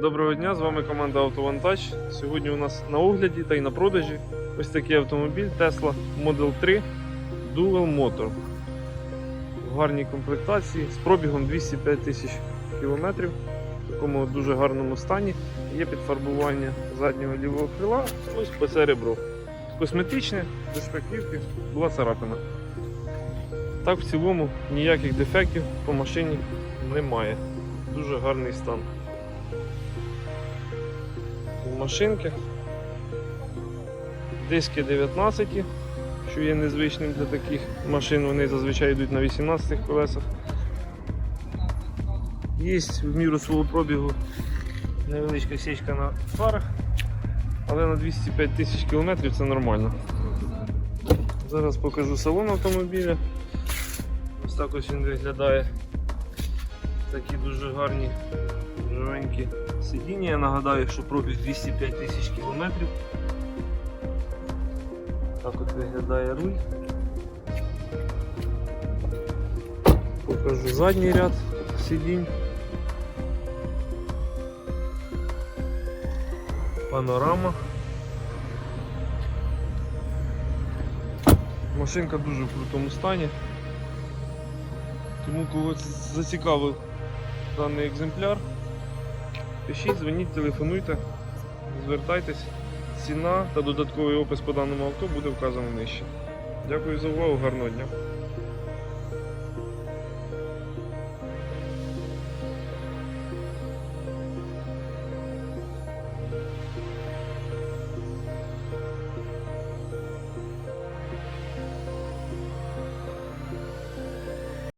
Доброго дня, з вами команда Автовантаж. Сьогодні у нас на огляді та й на продажі ось такий автомобіль Tesla Model 3 Dual Motor. В гарній комплектації з пробігом 205 тисяч кілометрів в такому дуже гарному стані. Є підфарбування заднього лівого крила, ось по це ребро. Косметичне, без шпаклівки, була царапина. Так, в цілому ніяких дефектів по машині немає. Дуже гарний стан машинки. Диски 19, що є незвичним для таких машин, вони зазвичай йдуть на 18 колесах. Є в міру свого пробігу невеличка січка на фарах, але на 205 тисяч кілометрів це нормально. Зараз покажу салон автомобіля. Ось так ось він виглядає. Такі дуже гарні живенькі сидіння. Я нагадаю, що пробіг 205 тисяч кілометрів. Так от виглядає руль. Покажу задній ряд сидінь. Панорама. Машинка дуже в крутому стані. Тому кого зацікавив даний екземпляр, пишіть, дзвоніть, телефонуйте, звертайтесь. Ціна та додатковий опис по даному авто буде вказано нижче. Дякую за увагу, гарного дня.